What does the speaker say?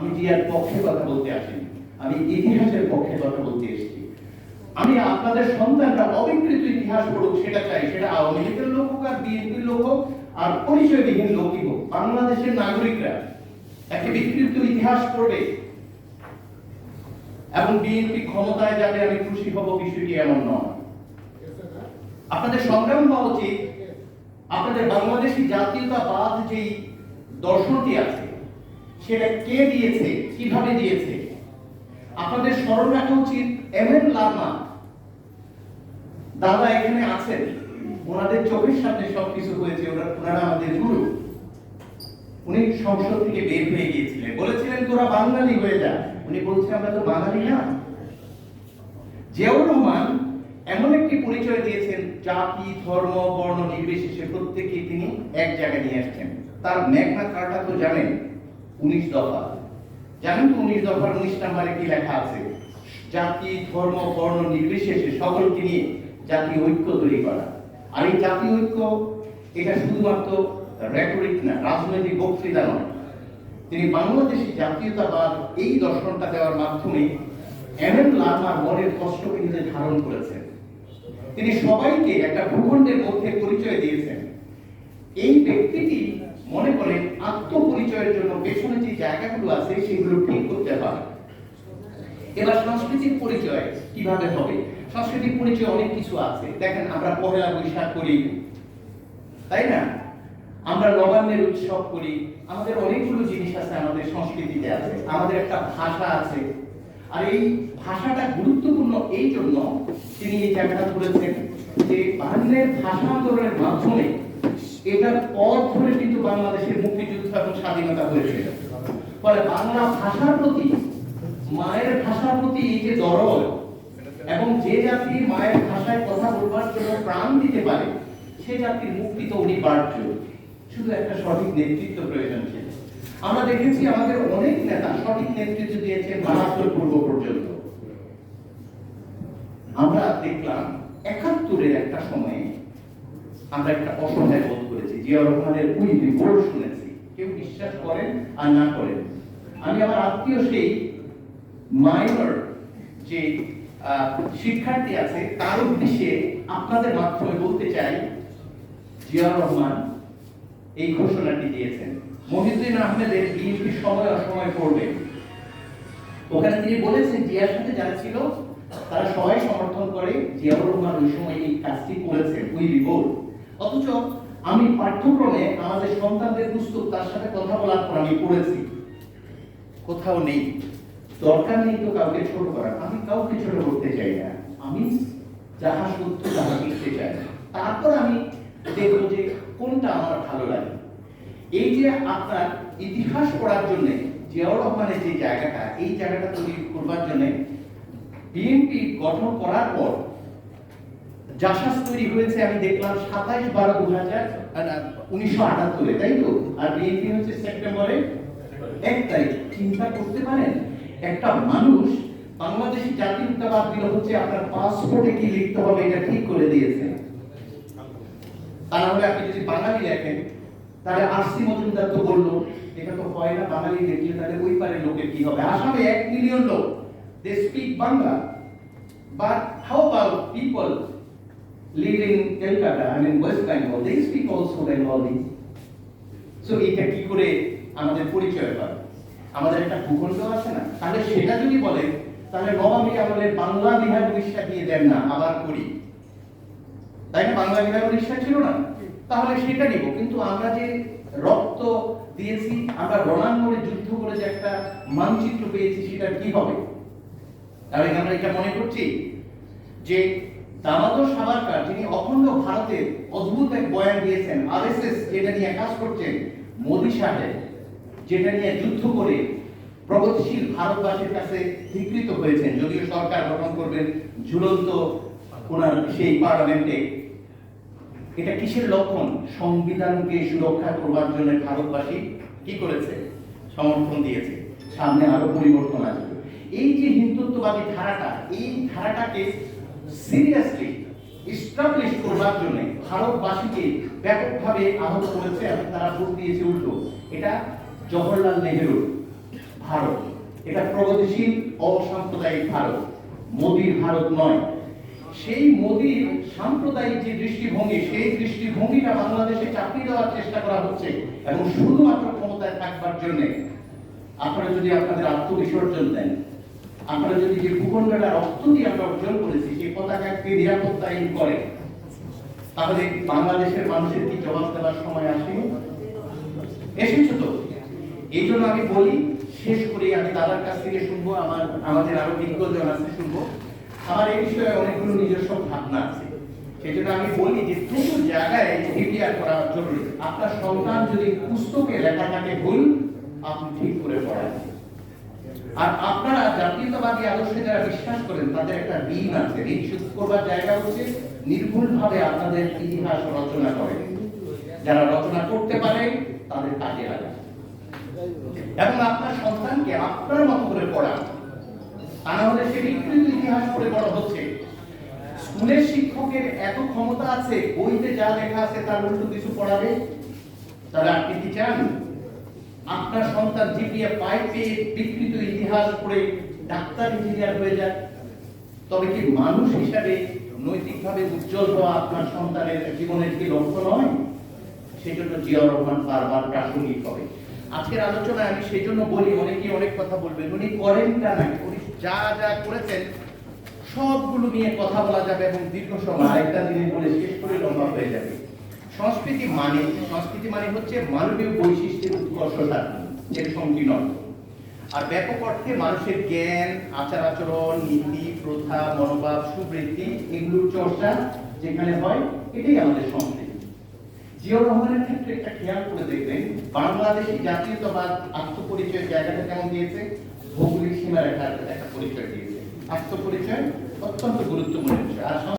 আমি জিয়ার পক্ষে কথা বলতে আসিনি। আমি ইতিহাসের পক্ষে কথা বলতে এসেছি। আমি আপনাদের সন্তানরা অবিকৃত ইতিহাস পড়ুক, সেটা চাই। সেটা আওয়ামী লীগের লোক হোক আর বিএনপির লোক হোক, আর পরিচয়বিহীন লোকই হোক। বাংলাদেশের নাগরিকরা একটা বিকৃত ইতিহাস পড়বে। এবং বিএনপি ক্ষমতায় যাবে, আমি খুশি হব, বিষয়টি এমন নয়। আপনাদের সংগ্রাম হওয়া উচিত। আপনাদের বাংলাদেশি জাতীয়তাবাদ যেই দর্শনটি আছে সেটা কে দিয়েছে? কীভাবে দিয়েছে? আপনাদের স্মরণ রাখা উচিত এম এন লামা। দাদা এখানে আছেন। ওনাদের চোখের সামনে সবকিছু হয়েছে, ওনারা আমাদের গুরু। উনি সংসদ থেকে বের হয়ে গিয়েছিলেন। বলেছিলেন, তোরা বাঙালি হয়ে যা। উনি বলছেন, আমরা তো বাঙালি না। জিয়াউর রহমান এমন একটি পরিচয় দিয়েছেন, জাতি, ধর্ম, বর্ণ নির্বিশেষে প্রত্যেকে তিনি এক জায়গায় নিয়ে আসছেন। তার মেঘনা কার্টা তো জানেন। উনিশ দফা। জানেন তো উনিশ দফার উনিশ নাম্বারে কি লেখা আছে? জাতি, ধর্ম, বর্ণ নির্বিশেষে সকলকে নিয়ে জাতি ঐক্য তৈরি করা। আর এই জাতি ঐক্য, এটা শুধুমাত্র না, রাজনৈতিক বক্তৃতা নয়। তিনি বাংলাদেশি জাতীয়তাবাদ এই দর্শনটা দেওয়ার মাধ্যমে এমন লামার মনের কষ্টকে নিজে ধারণ করেছেন। তিনি সবাইকে একটা ভূখণ্ডের মধ্যে পরিচয় দিয়েছেন। এই ব্যক্তিটি মনে করেন আত্মপরিচয়ের জন্য পেছনে যে জায়গাগুলো আছে, সেগুলো ঠিক করতে হবে। এবার সাংস্কৃতিক পরিচয় কীভাবে হবে? সাংস্কৃতিক পরিচয় অনেক কিছু আছে। দেখেন, আমরা পহেলা বৈশাখ করি। তাই না? আমরা নবান্নের উৎসব করি। আমাদের অনেকগুলো জিনিস আছে আমাদের সংস্কৃতিতে আছে। আমাদের একটা ভাষা আছে। আর এই ভাষাটা গুরুত্বপূর্ণ এই জন্য তিনি এই জায়গাটা ধরেছেন যে বাংলার ভাষা আন্দোলনের মাধ্যমে এটার পর ধরে কিন্তু বাংলাদেশের মুক্তিযুদ্ধ এবং স্বাধীনতা হয়েছে। ফলে বাংলা ভাষার প্রতি, মায়ের ভাষার প্রতি এই যে দরদ এবং যে জাতি মায়ের ভাষায় কথা বলবার জন্য প্রাণ দিতে পারে, সে জাতির মুক্তি তো অনিবার্য শুধু একটা সঠিক নেতৃত্ব প্রয়োজন ছিল। আমরা দেখেছি আমাদের অনেক নেতা সঠিক নেতৃত্ব দিয়েছেন বাহাত্তর পূর্ব পর্যন্ত। আমরা দেখলাম একাত্তরের একটা সময়ে আমরা একটা অসহায় করেছি জিয়া রহমানের ওই রিপোর্ট শুনেছি, কেউ বিশ্বাস করেন আর না করেন। আমি আমার আত্মীয় সেই মাইনর যে শিক্ষার্থী আছে, তার উদ্দেশ্যে আপনাদের মাধ্যমে বলতে চাই জিয়া রহমান এই ঘোষণাটি দিয়েছেন। মহিউদ্দিন আহমেদের বিএনপি সময় অসময় পড়বে। ওখানে তিনি বলেছেন, জিয়ার সাথে যারা ছিল, তারা সবাই সমর্থন করে জিয়াউর রহমান ওই সময় এই কাজটি করেছেন উই রিপোর্ট। অথচ আমি পাঠ্যক্রমে আমাদের সন্তানদের পুস্তক তার সাথে কথা বলার পর আমি পড়েছি। কোথাও নেই। দরকার নেই তো কাউকে ছোট করার। আমি কাউকে ছোট করতে চাই না। আমি যাহা সত্য তাহা লিখতে চাই। তারপর আমি দেখব যে কোনটা আমার ভালো লাগে। এই যে আপনার ইতিহাস পড়ার জন্য জিয়াউর রহমানের যে জায়গাটা, এই জায়গাটা তৈরি করবার জন্য বিএনপি গঠন করার পর জাসাস তৈরি হয়েছে, আমি দেখলাম সাতাইশ বারো দু হাজার উনিশশো আটাত্তরে, তাই তো? আর বিএনপি হচ্ছে সেপ্টেম্বরে এক তারিখ। চিন্তা করতে পারেন, একটা মানুষ বাংলাদেশি জাতীয়তাবাদ দিল হচ্ছে আপনার পাসপোর্টে কি লিখতে হবে, এটা ঠিক করে দিয়েছে। তা না হলে আপনি যদি বাঙালি লেখেন, তাহলে আরসি মজুমদার তো বলল, এটা তো হয় না, বাঙালি লিখলে তাহলে ওই পারে লোকের কি হবে? আসামে এক মিলিয়ন লোক they speak Bangla but how about people in Kolkata I mean West Bengal they speak also Bengali so এটা কি করে আমাদের পরিচয় পাবে আমাদের একটা ভূখণ্ড আছে না? তাহলে সেটা যদি বলে, তাহলে নবাবী আমলের বাংলা বিহার উড়িষ্যা দিয়ে দেন না, আবার করি। তাই না? বাংলা বিহার উড়িষ্যা ছিল না? তাহলে সেটা নিব। কিন্তু আমরা যে রক্ত দিয়েছি, আমরা রণাঙ্গনে যুদ্ধ করে যে একটা মানচিত্র পেয়েছি, সেটা কি হবে? তাহলে আমরা এটা মনে করছি? যে দামোদর সাভারকার যিনি অখণ্ড ভারতের অদ্ভুত এক বয়ান দিয়েছেন, আরএসএস যেটা নিয়ে কাজ করছেন, মোদী সাহেব, যেটা নিয়ে যুদ্ধ করে প্রগতিশীল ভারতবাসীর কাছে স্বীকৃত হয়েছেন, যদিও সরকার গঠন করবেন ঝুলন্ত ওনার সেই পার্লামেন্টে। এটা কিসের লক্ষণ? সংবিধানকে সুরক্ষা করবার জন্য ভারতবাসী কি করেছে? সমর্থন দিয়েছে। সামনে আরও পরিবর্তন আসবে। এই যে হিন্দুত্ববাদী ধারাটা, এই ধারাটাকে সিরিয়াসলি ইস্টাবলিশ করবার জন্য ভারতবাসীকে ব্যাপকভাবে আহত করেছে এবং তারা ভোট দিয়েছে উল্টো। এটা জওহরলাল নেহেরু, ভারত। এটা প্রগতিশীল, অসাম্প্রদায়িক ভারত। মোদীর ভারত নয়। সেই মোদীর সাম্প্রদায়িক যে দৃষ্টিভঙ্গি, সেই দৃষ্টিভঙ্গিটা বাংলাদেশে চাকরি দেওয়ার চেষ্টা করা হচ্ছে এবং শুধুমাত্র ক্ষমতায় থাকবার জন্য। আপনারা যদি আপনাদের আত্মবিসর্জন দেন, আপনারা যদি যে ভূখণ্ডটা রক্ত দিয়ে পতাকাকে করে। তাহলে বাংলাদেশের মানুষের কি জবাব দেওয়ার সময় আসেনি? তো। এই জন্য আমি বলি, শেষ করে আমি দাদার কাছ থেকে শুনব, আমার, আমাদের আরও বিজ্ঞজন আছে শুনব। আমার এই বিষয়ে অনেকগুলো নিজস্ব ভাবনা আছে। সেই জন্য আমি বলি যে জায়গায় রিপেয়ার করা জরুরি। আপনার সন্তান যদি পুস্তকে লেখা থাকে ভুল, আপনি ঠিক করে পড়ান। আর আপনারা জাতীয়তাবাদী আদর্শে যারা বিশ্বাস করেন, তাদের একটা ঋণ আছে। ঋণ শোধ করবার জায়গা হচ্ছে নির্ভুল ভাবে আপনাদের ইতিহাস রচনা করেন যারা রচনা করতে পারে, তাদের কাজে লাগান। এবং আপনার সন্তানকে আপনার মতো করে পড়ান। তা না হলে সে বিকৃত ইতিহাস পড়ে বড় হচ্ছে। স্কুলের শিক্ষকের এত ক্ষমতা আছে, বইতে যা লেখা আছে, তার উল্টো কিছু পড়াবে? তাহলে আপনি কি চান? আপনার সন্তান জিপিএ পাই পেয়ে বিকৃত ইতিহাস পড়ে ডাক্তার ইঞ্জিনিয়ার হয়ে যাক তবে কি মানুষ হিসাবে নৈতিকভাবে উজ্জ্বল হওয়া আপনার সন্তানের জীবনের কি লক্ষ্য নয়? সেই জন্য জিয়াউর রহমান বারবার প্রাসঙ্গিক হবে। আজকের আলোচনায় আমি সেই জন্য বলি অনেকে অনেক কথা বলবেন, উনি করেনটা নাই, উনি যা যা করেছেন, সবগুলো নিয়ে কথা বলা যাবে এবং দীর্ঘ সময় আরেকটা দিনে বলে শেষ করে লম্বা হয়ে যাবে। সংস্কৃতি মানে সংস্কৃতি মানে হচ্ছে মানবীয় বৈশিষ্ট্যের উৎকর্ষতা, এর সংকীর্ণ অর্থ। আর ব্যাপক অর্থে মানুষের জ্ঞান, আচার আচরণ, নীতি, প্রথা, মনোভাব, সুবৃত্তি এগুলোর চর্চা যেখানে হয়, এটাই আমাদের সংস্কৃতি। জিয়াউর রহমানের ক্ষেত্রে একটা খেয়াল করে দেখবেন, বাংলাদেশি জাতীয়তাবাদ, আত্মপরিচয়ের জায়গাটা কেমন দিয়েছে? ভৌগোলিক সীমারেখার একটা পরিচয় দিয়েছে। আত্মপরিচয় অত্যন্ত গুরুত্বপূর্ণ বিষয়। আর